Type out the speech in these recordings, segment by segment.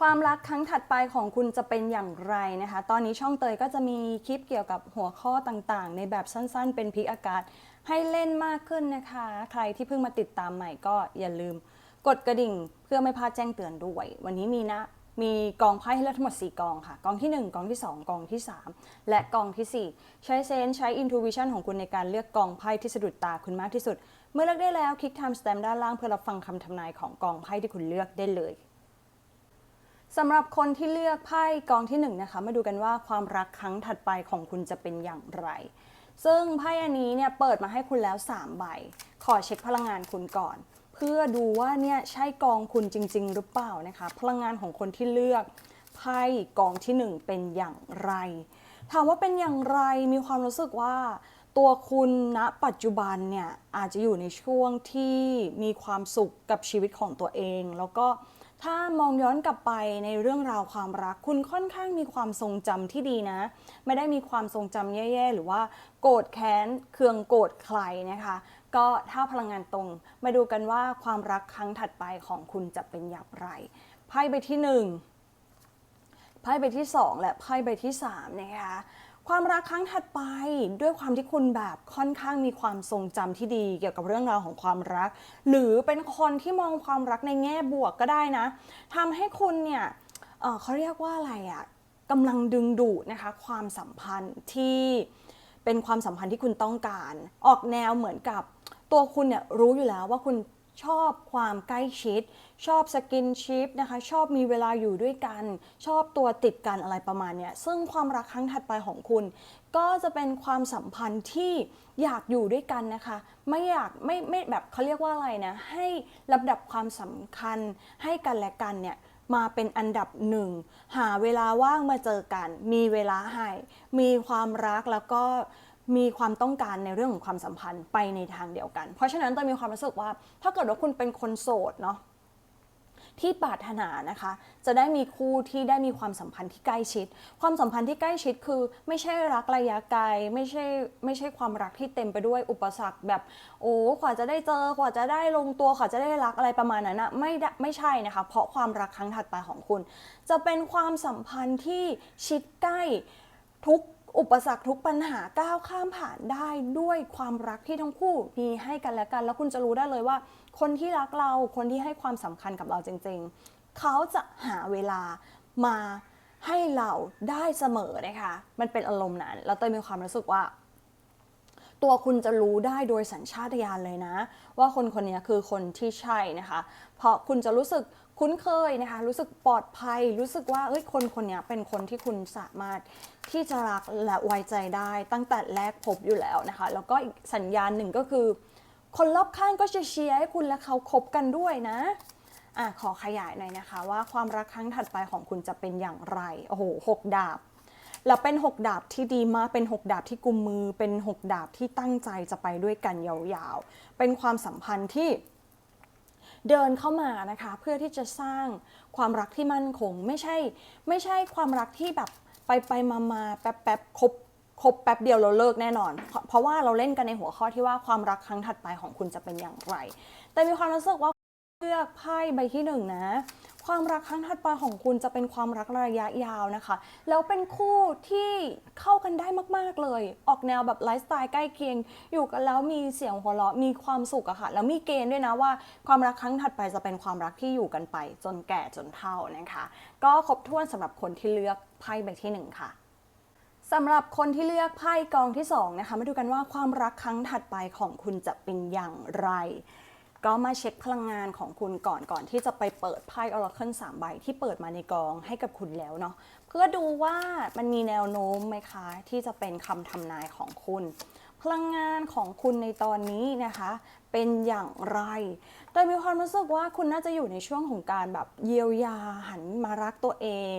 ความรักครั้งถัดไปของคุณจะเป็นอย่างไรนะคะ ตอนนี้ช่องเตยก็จะมีคลิปเกี่ยวกับหัวข้อต่างๆ ในแบบสั้นๆ เป็นพิกอากาศให้เล่นมากขึ้นนะคะ ใครที่เพิ่งมาติดตามใหม่ก็อย่าลืม กดกระดิ่งเพื่อไม่พลาดแจ้งเตือนด้วย วันนี้มีนะมีกองไพ่ให้เลือกทั้งหมด 4 กองค่ะ กองที่ 1 กองที่ 2 กองที่ 3 และกองทีสี่4 ใช้เซนส์ใช้ intuition ของคุณในการเลือกกองไพ่ที่สะดุดตาคุณมากที่สุด เมื่อเลือกได้แล้วคลิก time stamp ด้านล่างเพื่อรับฟังคำทำนายของกองไพ่ที่คุณเลือกได้เลย สำหรับคนที่เลือกไพ่กองที่1นงนะคะมาดูกันว่าความรักครั้งถัดไปของคุณจะเป็นอย่างไร ซึ่งไพ่อันนี้เนี่ยเปิดมาให้คุณแล้ว 3 ใบ ขอเช็คพลังงานคุณก่อน เพื่อดูว่าเนี่ยใช่กองคุณจริง ๆ หรือเปล่านะคะ พลังงานของคนที่เลือกไพ่กองที่ 1 เป็นอย่างไร ถามว่าเป็นอย่างไรมีความรู้สึกว่าตัวคุณณปัจจุบันเนี่ยอาจจะอยู่ในช่วงที่มีความสุขกับชีวิตของตัวเอง แล้วก็ ถ้ามองย้อนกลับไปในเรื่องราวความรัก คุณค่อนข้างมีความทรงจำที่ดีนะ ไม่ได้มีความทรงจำแย่ๆ หรือว่าโกรธแค้นเคืองโกรธใครนะคะ ก็ถ้าพลังงานตรง มาดูกันว่าความรักครั้งถัดไปของคุณจะเป็นอย่างไรไพ่ใบที่หนึ่งไพ่ใบที่ 2 และไพ่ใบที่3นะคะ ความรักครั้งถัดไปด้วยความที่คุณแบบค่อนข้างมีความทรงจำที่ดีเกี่ยวกับเรื่องราวของความรัก หรือเป็นคนที่มองความรักในแง่บวกก็ได้นะทำให้คุณเนี่ยเเขาเรียกว่าอะไรอะกำลังดึงดูดนะคะความสัมพันธ์ที่เป็นความสัมพันธ์ที่คุณต้องการ ออกแนวเหมือนกับตัวคุณเนี่ยรู้อยู่แล้วว่าคุณ ชอบความใกล้ชิด ชอบสกินชิพนะคะ ชอบมีเวลาอยู่ด้วยกัน ชอบตัวติดกันอะไรประมาณเนี้ยซึ่งความรักครั้งถัดไปของคุณ ก็จะเป็นความสัมพันธ์ที่อยากอยู่ด้วยกันนะคะ ไม่อยากไม่ไม่แบบเขาเรียกว่าอะไรนะ ให้ลำดับความสำคัญให้กันและกันเนี่ยมาเป็นอันดับหนึ่ง หาเวลาว่างมาเจอกัน มีเวลาให้ มีความรักแล้วก็ มีความต้องการในเรื่องของความสัมพันธ์ไปในทางเดียวกัน เพราะฉะนั้นตอนมีความรู้สึกว่า ถ้าเกิดว่าคุณเป็นคนโสดเนาะที่ปรารถนานะคะ จะได้มีคู่ที่ได้มีความสัมพันธ์ที่ใกล้ชิด ความสัมพันธ์ที่ใกล้ชิดคือ ไม่ใช่รักระยะไกลไม่ใช่ไม่ใช่ความรักที่เต็มไปด้วยอุปสรรคแบบโอ้กว่าจะได้เจอกว่าจะได้ลงตัวกว่าจะได้รักอะไรประมาณนั้นนะไม่ไม่ใช่นะคะ เพราะความรักครั้งถัดไปของคุณ จะเป็นความสัมพันธ์ที่ชิดใกล้ทุก อุปสรรคทุกปัญหาก้าวข้ามผ่านได้ด้วยความรักที่ทั้งคู่มีให้กันและกัน แล้วคุณจะรู้ได้เลยว่า คนที่รักเราคนที่ให้ความสำคัญกับเราจริง ๆ เขาจะหาเวลามาให้เราได้เสมอนะคะ มันเป็นอารมณ์นั้น แล้วเตยมีความรู้สึกว่า ตัวคุณจะรู้ได้โดยสัญชาตญาณเลยนะ ว่าคนคนนี้คือคนที่ใช่นะคะ เพราะคุณจะรู้สึก คุ้นเคยนะคะ รู้สึกปลอดภัย รู้สึกว่าเอ้ยคนคนนี้เป็นคนที่คุณสามารถที่จะรักและไว้ใจได้ตั้งแต่แรกพบอยู่แล้วนะคะ แล้วก็อีกสัญญาณหนึ่งก็คือ คนรอบข้างก็จะเชียร์ให้คุณและเขาคบกันด้วยนะอะขอขยายหน่อยนะคะ ว่าความรักครั้งถัดไปของคุณจะเป็นอย่างไรโอ้โหหกดาบแล้วเป็น 6 ดาบที่ดีมาก เป็น 6 ดาบที่กุมมือ เป็น 6 ดาบที่ตั้งใจจะไปด้วยกันยาวๆ เป็นความสัมพันธ์ที่ เดินเข้ามานะคะเพื่อที่จะสร้างความรักที่มั่นคง ไม่ใช่ไม่ใช่ความรักที่แบบไปไปมามาแป๊บแป๊บคบคบแป๊บเดียวเราเลิกแน่นอน เพราะเพราะว่าเราเล่นกันในหัวข้อที่ว่าความรักครั้งถัดไปของคุณจะเป็นอย่างไร แต่มีความรู้สึกว่าเลือกไพ่ใบที่หนึ่งนะ ความรักครั้งถัดไปของคุณจะเป็นความรักระยะยาวนะคะ แล้วเป็นคู่ที่เข้ากันได้มากๆเลย ออกแนวแบบไลฟ์สไตล์ใกล้เคียง อยู่กันแล้วมีเสียงหัวเราะมีความสุขอะค่ะ แล้วมีเกณฑ์ด้วยนะว่าความรักครั้งถัดไปจะเป็นความรักที่อยู่กันไป จนแก่จนเฒ่านะคะ ก็ครบถ้วนสำหรับคนที่เลือกไพ่ใบที่หนึ่งค่ะสำหรับคนที่เลือกไพ่กองที่2นะคะมาดูกันว่าความรักครั้งถัดไปของคุณจะเป็นอย่างไร ก็มาเช็คพลังงานของคุณก่อนก่อนที่จะไปเปิดไพ่ Oracle 3 ใบที่เปิดมาในกองให้กับคุณแล้วเนาะเพื่อดูว่ามันมีแนวโน้มไหมคะ ที่จะเป็นคำทำนายของคุณ พลังงานของคุณในตอนนี้นะคะ เป็นอย่างไร โดยมีความรู้สึกว่าคุณน่าจะอยู่ในช่วงของการแบบเยียวยาหันมารักตัวเอง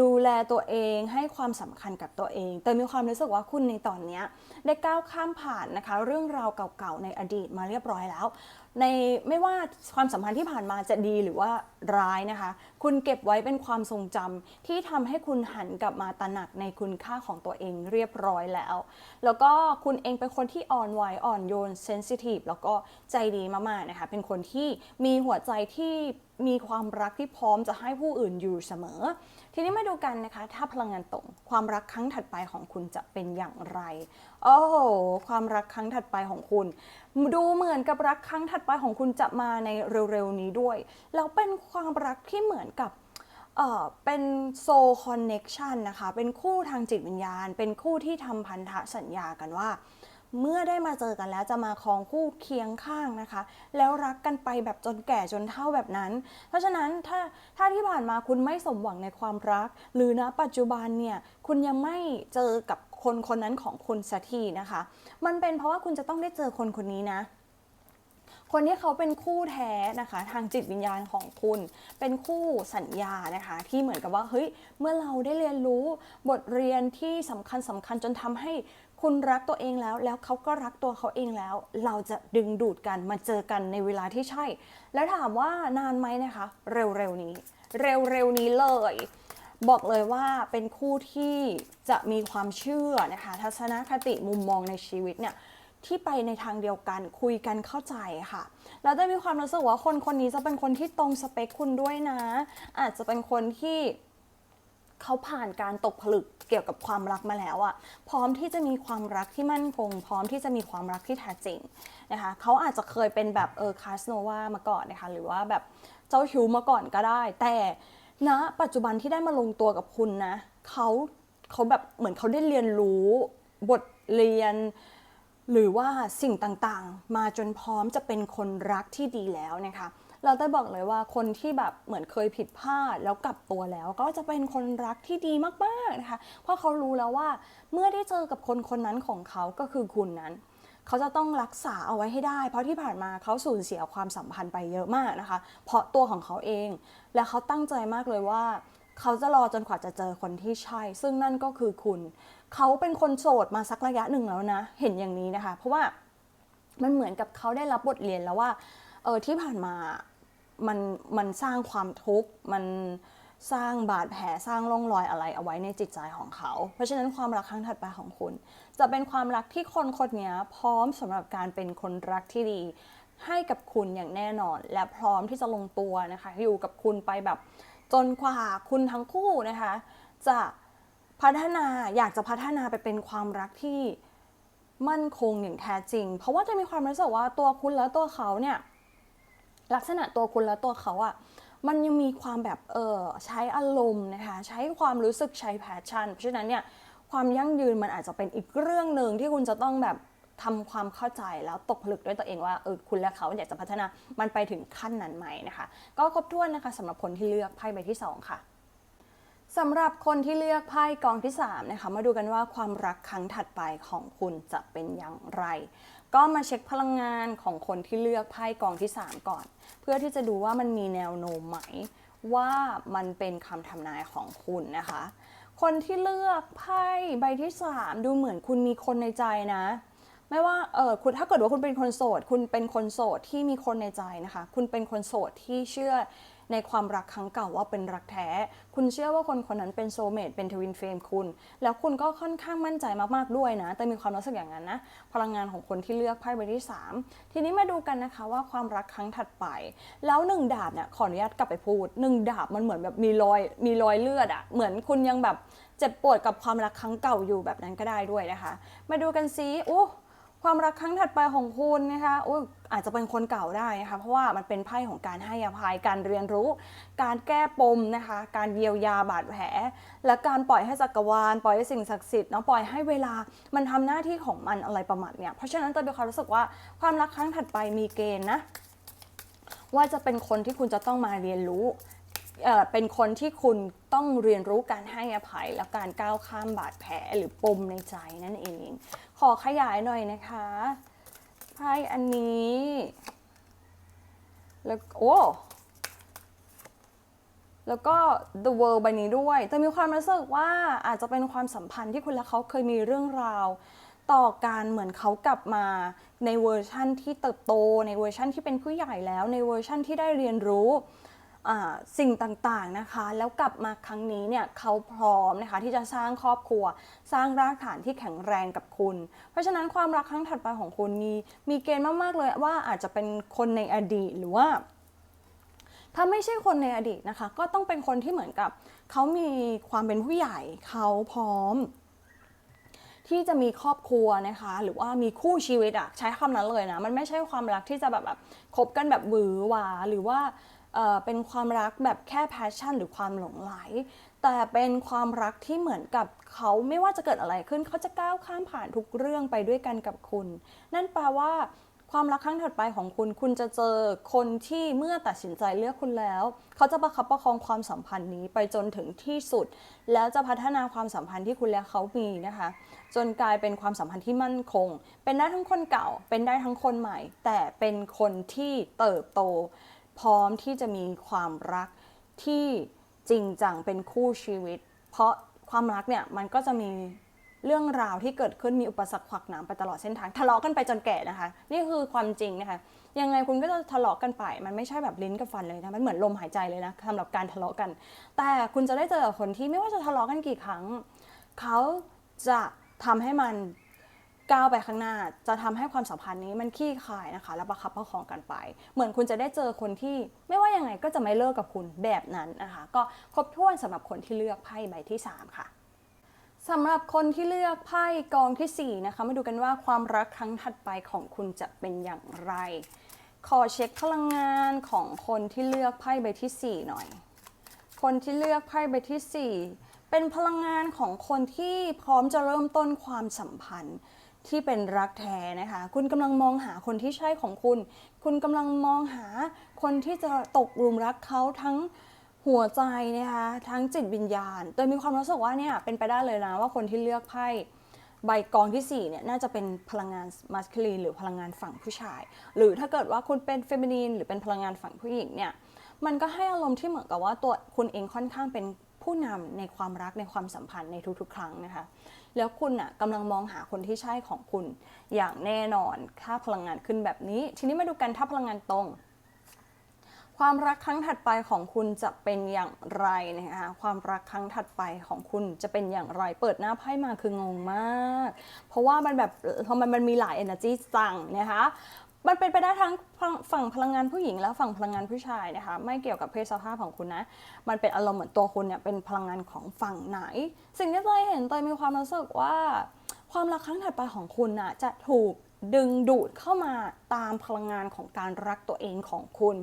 ดูแลตัวเองให้ความสำคัญกับตัวเอง แต่มีความรู้สึกว่าคุณในตอนนี้ได้ก้าวข้ามผ่านนะคะ เรื่องราวเก่าๆในอดีตมาเรียบร้อยแล้ว ในไม่ว่าความสัมพันธ์ที่ผ่านมาจะดีหรือว่าร้ายนะคะ คุณเก็บไว้เป็นความทรงจำที่ทำให้คุณหันกลับมาตระหนักในคุณค่าของตัวเองเรียบร้อยแล้ว แล้วก็คุณเองเป็นคนที่อ่อนไหวอ่อนโยนเซนซิทีฟแล้วก็ใจดีมากๆนะคะ เป็นคนที่มีหัวใจที่ มีความรักที่พร้อมจะให้ผู้อื่นอยู่เสมอ ทีนี้มาดูกันนะคะ ถ้าพลังงานตรงความรักครั้งถัดไปของคุณจะเป็นอย่างไร โอ้โห ความรักครั้งถัดไปของคุณ ดูเหมือนกับรักครั้งถัดไปของคุณจะมาในเร็วๆนี้ด้วย แล้วเป็นความรักที่เหมือนกับเออเป็นโซคอนเน็กชันนะคะ เป็นคู่ทางจิตวิญญาณ เป็นคู่ที่ทำพันธสัญญากันว่า เมื่อได้มาเจอกันแล้วจะมาครองคู่เคียงข้างนะคะ แล้วรักกันไปแบบจนแก่จนเฒ่าแบบนั้น เพราะฉะนั้นถ้าถ้าที่ผ่านมาคุณไม่สมหวังในความรัก หรือณปัจจุบันเนี่ยคุณยังไม่เจอกับคนคนนั้นของคุณสักทีนะคะ มันเป็นเพราะว่าคุณจะต้องได้เจอคนคนนี้นะคนที่เขาเป็นคู่แท้นะคะ ทางจิตวิญญาณของคุณ เป็นคู่สัญญานะคะ ที่เหมือนกับว่าเฮ้ยเมื่อเราได้เรียนรู้บทเรียนที่สำคัญสำคัญจนทำให้ คุณรักตัวเองแล้ว แล้วเขาก็รักตัวเขาเองแล้ว เราจะดึงดูดกันมาเจอกันในเวลาที่ใช่ แล้วถามว่านานไหมนะคะ เร็วๆนี้ เร็วๆนี้เลย บอกเลยว่าเป็นคู่ที่จะมีความเชื่อนะคะ ทัศนคติมุมมองในชีวิตเนี่ยที่ไปในทางเดียวกันคุยกันเข้าใจค่ะ แล้วได้มีความรู้สึกว่าคนคนนี้จะเป็นคนที่ตรงสเปคคุณด้วยนะ อาจจะเป็นคนที่ เขาผ่านการตกผลึกเกี่ยวกับความรักมาแล้วอะพร้อมที่จะมีความรักที่มั่นคง พร้อมที่จะมีความรักที่แท้จริงนะคะเขาอาจจะเคยเป็นแบบเออคาสโนวามาก่อนนะคะหรือว่าแบบเจ้าชู้มาก่อนก็ได้ แต่ณปัจจุบันที่ได้มาลงตัวกับคุณนะเขาเขาแบบเหมือนเขาได้เรียนรู้บทเรียนหรือว่าสิ่งต่างๆ มาจนพร้อมจะเป็นคนรักที่ดีแล้วนะคะ เราได้บอกเลยว่าคนที่แบบเหมือนเคยผิดพลาดแล้วกลับตัวแล้ว ก็จะเป็นคนรักที่ดีมากๆนะคะ เพราะเขารู้แล้วว่าเมื่อได้เจอกับคนคนนั้นของเขาก็คือคุณนั้นเขาจะต้องรักษาเอาไว้ให้ได้ เพราะที่ผ่านมาเขาสูญเสียความสัมพันธ์ไปเยอะมากนะคะ เพราะตัวของเขาเอง และเขาตั้งใจมากเลยว่า เขาจะรอจนกว่าจะเจอคนที่ใช่ ซึ่งนั่นก็คือคุณ เขาเป็นคนโสดมาสักระยะหนึ่งแล้วนะ เห็นอย่างนี้นะคะ เพราะว่ามันเหมือนกับเขาได้รับบทเรียนแล้วว่าเออที่ผ่านมา มันมันสร้างความทุกข์มันสร้างบาดแผลสร้างร่องรอยอะไรเอาไว้ในจิตใจของเขา เพราะฉะนั้นความรักครั้งถัดไปของคุณ จะเป็นความรักที่คนคนนี้พร้อมสำหรับการเป็นคนรักที่ดี ให้กับคุณอย่างแน่นอน และพร้อมที่จะลงตัวนะคะ อยู่กับคุณไปแบบจนกว่าคุณทั้งคู่นะคะ จะพัฒนาอยากจะพัฒนาไปเป็นความรักที่มั่นคงอย่างแท้จริง เพราะว่าจะมีความรู้สึกว่าตัวคุณและตัวเขาเนี่ย ลักษณะตัวคุณและตัวเขาอะ่ะมันยังมีความแบบเออใช้อารมณ์นะคะใช้ความรู้สึกใช้แพชชั่น เพราะฉะนั้นเนี่ยความยั่งยืนมันอาจจะเป็นอีกเรื่องหนึ่งที่คุณจะต้องแบบทำความเข้าใจแล้วตกผลึกด้วยตัวเองว่าเออคุณและเขาอยากจะพัฒนามันไปถึงขั้นนั้นไหมนะคะ ก็ครบถ้วนนะคะสำหรับคนที่เลือกไพ่ใบที่สองค่ะสำหรับคนที่เลือกไพ่กองที่3นะคะมาดูกันว่าความรักครั้งถัดไปของคุณจะเป็นอย่างไร ก็มาเช็คพลังงานของคนที่เลือกไพ่กองที่ 3 ก่อน เพื่อที่จะดูว่ามันมีแนวโน้มไหมว่ามันเป็นคำทำนายของคุณนะคะ คนที่เลือกไพ่ใบที่ 3 ดูเหมือนคุณมีคนในใจนะ ไม่ว่าเออคุณถ้าเกิดว่าคุณเป็นคนโสด คุณเป็นคนโสดที่มีคนในใจนะคะ คุณเป็นคนโสดที่เชื่อ ในความรักครั้งเก่าว่าเป็นรักแท้ คุณเชื่อว่าคนคนนั้นเป็นโซเมตเป็นทวินเฟรมคุณ แล้วคุณก็ค่อนข้างมั่นใจมากๆด้วยนะ แต่มีความรู้สึกอย่างนั้นนะ พลังงานของคนที่เลือกไพ่ใบที่ 3 ทีนี้มาดูกันนะคะว่าความรักครั้งถัดไป แล้วหนึ่งดาบเนี่ยขออนุญาตกลับไปพูดหนึ่งดาบมันเหมือนแบบมีรอยมีรอยเลือดอะเหมือนคุณยังแบบเจ็บปวดกับความรักครั้งเก่าอยู่แบบนั้นก็ได้ด้วยนะคะ มาดูกันซิโอ้ ความรักครั้งถัดไปของคุณนะคะอุ้ยอาจจะเป็นคนเก่าได้นะคะ เพราะว่ามันเป็นไพ่ของการให้อภัย การเรียนรู้ การแก้ปมนะคะ การเยียวยาบาดแผล และการปล่อยให้จักรวาล ปล่อยให้สิ่งศักดิ์สิทธิ์เนาะ ปล่อยให้เวลา มันทำหน้าที่ของมันอะไรประมาณเนี้ยเพราะฉะนั้นจะมีความรู้สึกว่าความรักครั้งถัดไปมีเกณฑ์นะ ว่าจะเป็นคนที่คุณจะต้องมาเรียนรู้ เป็นคนที่คุณต้องเรียนรู้การให้อภัยและการก้าวข้ามบาดแผลหรือปมในใจนั่นเอง ขอขยายหน่อยนะคะไพ่อันนี้ แล้วโอ้แล้วก็ The World ใบนี้ด้วย แต่มีความรู้สึกว่าอาจจะเป็นความสัมพันธ์ที่คุณและเขาเคยมีเรื่องราว ต่อการเหมือนเขากลับมาในเวอร์ชั่นที่เติบโต ในเวอร์ชั่นที่เป็นผู้ใหญ่แล้ว ในเวอร์ชั่นที่ได้เรียนรู้ สิ่งต่างๆนะคะ แล้วกลับมาครั้งนี้เนี่ยเขาพร้อมนะคะที่จะสร้างครอบครัว สร้างรากฐานที่แข็งแรงกับคุณ เพราะฉะนั้นความรักครั้งถัดไปของคุณมีมีเกณฑ์มากๆเลยว่าอาจจะเป็นคนในอดีตหรือว่า ถ้าไม่ใช่คนในอดีตนะคะ ก็ต้องเป็นคนที่เหมือนกับเขามีความเป็นผู้ใหญ่เขาพร้อมที่จะมีครอบครัวนะคะ หรือว่ามีคู่ชีวิตอะใช้คำนั้นเลยนะ มันไม่ใช่ความรักที่จะแบบแบบคบกันแบบหวือหวาหรือว่า เป็นความรักแบบแค่แพชชั่นหรือความหลงไหล แต่เป็นความรักที่เหมือนกับเขาไม่ว่าจะเกิดอะไรขึ้น เขาจะก้าวข้ามผ่านทุกเรื่องไปด้วยกันกับคุณ นั่นแปลว่าความรักครั้งถัดไปของคุณ คุณจะเจอคนที่เมื่อตัดสินใจเลือกคุณแล้ว เขาจะประคับประคองความสัมพันธ์นี้ไปจนถึงที่สุด แล้วจะพัฒนาความสัมพันธ์ที่คุณและเขามีนะคะ จนกลายเป็นความสัมพันธ์ที่มั่นคง เป็นได้ทั้งคนเก่า เป็นได้ทั้งคนใหม่ แต่เป็นคนที่เติบโต พร้อมที่จะมีความรักที่จริงจังเป็นคู่ชีวิต เพราะความรักเนี่ยมันก็จะมีเรื่องราวที่เกิดขึ้นมีอุปสรรคขวากหนามไปตลอดเส้นทางทะเลาะกันไปจนแก่นะคะ นี่คือความจริงนะคะ ยังไงคุณก็จะทะเลาะกันไป มันไม่ใช่แบบลิ้นกับฟันเลยนะมันเหมือนลมหายใจเลยนะสำหรับการทะเลาะกัน แต่คุณจะได้เจอคนที่ไม่ว่าจะทะเลาะกันกี่ครั้ง เขาจะทำให้มัน ก้าวไปข้างหน้า จะทำให้ความสัมพันธ์นี้มันขี้คายนะคะ และประคับประคองกันไป เหมือนคุณจะได้เจอคนที่ไม่ว่ายังไงก็จะไม่เลิกกับคุณแบบนั้นนะคะ ก็ครบถ้วนสำหรับคนที่เลือกไพ่ใบที่สามค่ะสำหรับคนที่เลือกไพ่กองที่ 4 นะคะ มาดูกันว่าความรักครั้งถัดไปของคุณจะเป็นอย่างไร ขอเช็คพลังงานของคนที่เลือกไพ่ใบที่ 4 หน่อย คนที่เลือกไพ่ใบที่ 4 เป็นพลังงานของคนที่พร้อมจะเริ่มต้นความสัมพันธ์ ที่เป็นรักแท้นะคะ คุณกำลังมองหาคนที่ใช่ของคุณ คุณกำลังมองหาคนที่จะตกหลุมรักเขาทั้งหัวใจนะคะทั้งจิตวิญญาณ โดยมีความรู้สึกว่าเนี่ยเป็นไปได้เลยนะว่าคนที่เลือกไพ่ใบกองที่4เนี่ยน่าจะเป็นพลังงานมัสคลีนหรือพลังงานฝั่งผู้ชาย หรือถ้าเกิดว่าคุณเป็นเฟมินีนหรือเป็นพลังงานฝั่งผู้หญิงเนี่ยมันก็ให้อารมณ์ที่เหมือนกับว่าตัวคุณเองค่อนข้างเป็นผู้นำในความรักในความสัมพันธ์ในทุกๆ ครั้งนะคะ แล้วคุณอะกำลังมองหาคนที่ใช่ของคุณ อย่างแน่นอนถ้าพลังงานขึ้นแบบนี้ ทีนี้มาดูกันถ้าพลังงานตรง ความรักครั้งถัดไปของคุณจะเป็นอย่างไรนะคะความรักครั้งถัดไปของคุณจะเป็นอย่างไร เปิดหน้าไพ่มาคืองงมาก เพราะว่ามันแบบเพราะมันมันมีหลาย energy สั่งนะคะ มันเป็นไปได้ทั้งฝั่งพลังงานผู้หญิงและฝั่งพลังงานผู้ชายนะคะไม่เกี่ยวกับเพศสภาพของคุณนะ มันเป็นอารมณ์เหมือนตัวคุณเนี่ยเป็นพลังงานของฝั่งไหน สิ่งที่เตยเห็นเตยมีความรู้สึกว่าความรักครั้งถัดไปของคุณน่ะจะถูกดึงดูดเข้ามาตามพลังงานของการรักตัวเองของคุณ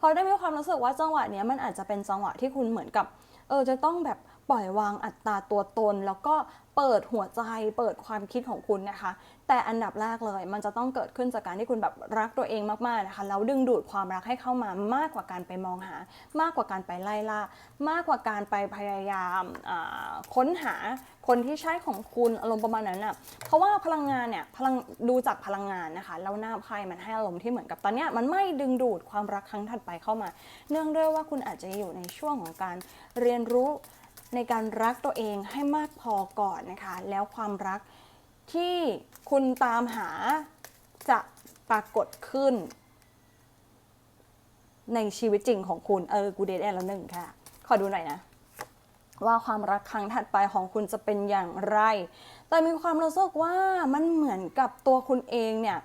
พอได้มีความรู้สึกว่าจังหวะนี้มันอาจจะเป็นจังหวะที่คุณเหมือนกับเออจะต้องแบบ ปล่อยวางอัตราตัวตน แล้วก็เปิดหัวใจ เปิดความคิดของคุณนะคะ แต่อันดับแรกเลย มันจะต้องเกิดขึ้นจากการที่คุณแบบรักตัวเองมากๆนะคะแล้วดึงดูดความรักให้เข้ามามากกว่าการไปมองหา มากกว่าการไปไล่ล่ามากกว่าการไปพยายามค้นหาคนที่ใช่ของคุณอารมณ์ประมาณนั้นน่ะเพราะว่าพลังงานเนี่ยพลังดูจากพลังงานนะคะแล้วหน้าไพ่มันให้อารมณ์ที่เหมือนกับตอนเนี้ยมันไม่ดึงดูดความรักครั้งถัดไปเข้ามา เนื่องด้วยว่าคุณอาจจะอยู่ในช่วงของการเรียนรู้ ในการรักตัวเองให้มากพอก่อนนะคะ แล้วความรักที่คุณตามหาจะปรากฏขึ้น ในชีวิตจริงของคุณ เออ กูเดทแอนแล้วหนึ่งค่ะ ขอดูหน่อยนะ ว่าความรักครั้งถัดไปของคุณจะเป็นอย่างไร แต่มีความรู้สึกว่ามันเหมือนกับตัวคุณเองเนี่ย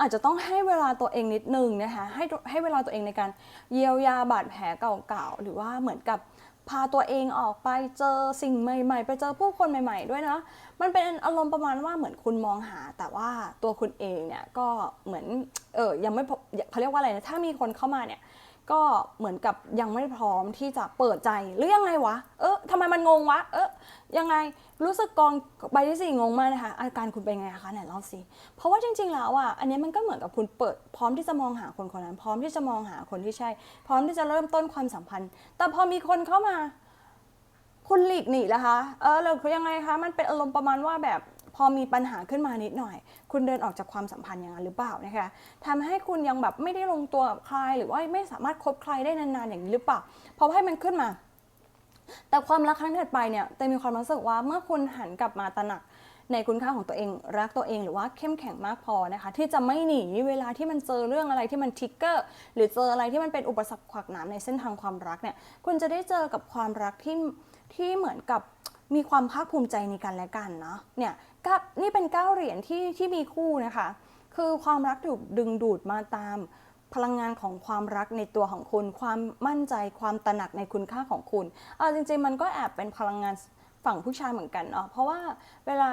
อาจจะต้องให้เวลาตัวเองนิดนึงนะคะให้ให้เวลาตัวเองในการเยียวยาบาดแผลเก่าๆหรือว่าเหมือนกับ พาตัวเองออกไปเจอสิ่งใหม่ ๆ ไปเจอผู้คนใหม่ ๆ ด้วยนะ มันเป็นอารมณ์ประมาณว่าเหมือนคุณมองหา แต่ว่าตัวคุณเองเนี่ยก็เหมือนเออยังไม่พบเขาเรียกว่าอะไรนะถ้ามีคนเข้ามาเนี่ย ก็เหมือนกับยังไม่พร้อมที่จะเปิดใจหรือยังไงวะ เออทำไมมันงงวะ เออยังไงรู้สึกกองใบที่สี่งงมากนะคะอาการคุณเป็นไงคะไหนเล่าสิเพราะว่าจริง ๆ แล้วอะอันนี้มันก็เหมือนกับคุณเปิดพร้อมที่จะมองหาคนคนนั้น พร้อมที่จะมองหาคนที่ใช่ พร้อมที่จะเริ่มต้นความสัมพันธ์ แต่พอมีคนเข้ามา คุณหลีกหนีแล้วคะ เออหรือยังไงคะมันเป็นอารมณ์ประมาณว่าแบบ อมีปัญหาขึ้นมานิดหน่อย คุณเดินออกจากความสัมพันธ์อย่างนั้นหรือเปล่านะคะทำให้คุณยังแบบไม่ได้ลงตัวกับใคร หรือว่าไม่สามารถคบใครได้นานๆอย่างนี้หรือเปล่าพอให้มันขึ้นมา แต่ความรักครั้งถัดไปเนี่ยแต่มีความรู้สึกว่าเมื่อคุณหันกลับมาตระหนักในคุณค่าของตัวเองรักตัวเองหรือว่าเข้มแข็งมากพอนะคะ ที่จะไม่หนีเวลาที่มันเจอเรื่องอะไรที่มันทิกเกอร์หรือเจออะไรที่มันเป็นอุปสรรคขวากหนามในเส้นทางความรักเนี่ยคุณจะได้เจอกับความรักที่ที่เหมือนกับ มีความภาคภูมิใจในกันและกันเนาะเนี่ยก็นี่เป็นเก้าเหรียญที่ที่มีคู่นะคะ คือความรักถูกดึงดูดมาตามพลังงานของความรักในตัวของคุณ ความมั่นใจความตระหนักในคุณค่าของคุณเอาจริงๆมันก็แอบเป็นพลังงาน ฝั่งผู้ชายเหมือนกันเนาะเพราะว่าเวลา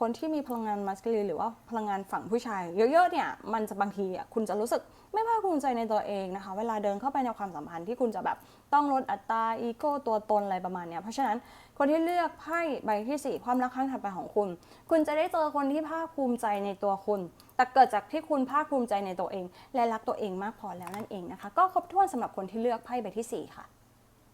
คนที่มีพลังงานมัสคูลีนหรือว่าพลังงานฝั่งผู้ชาย เยอะๆเนี่ยมันจะบางทีอะคุณจะรู้สึกไม่ภาคภูมิใจในตัวเองนะคะ เวลาเดินเข้าไปในความสัมพันธ์ที่คุณจะแบบต้องลดอัตราอีโก้ตัวตนอะไรประมาณเนี้ยเพราะฉะนั้นคนที่เลือกไพ่ใบที่สี่ความรักครั้งถัดไปของคุณ คุณจะได้เจอคนที่ภาคภูมิใจในตัวคุณ แต่เกิดจากที่คุณภาคภูมิใจในตัวเอง และรักตัวเองมากพอแล้วนั่นเองนะคะ ก็ครบถ้วนสำหรับคนที่เลือกไพ่ใบที่สี่ค่ะ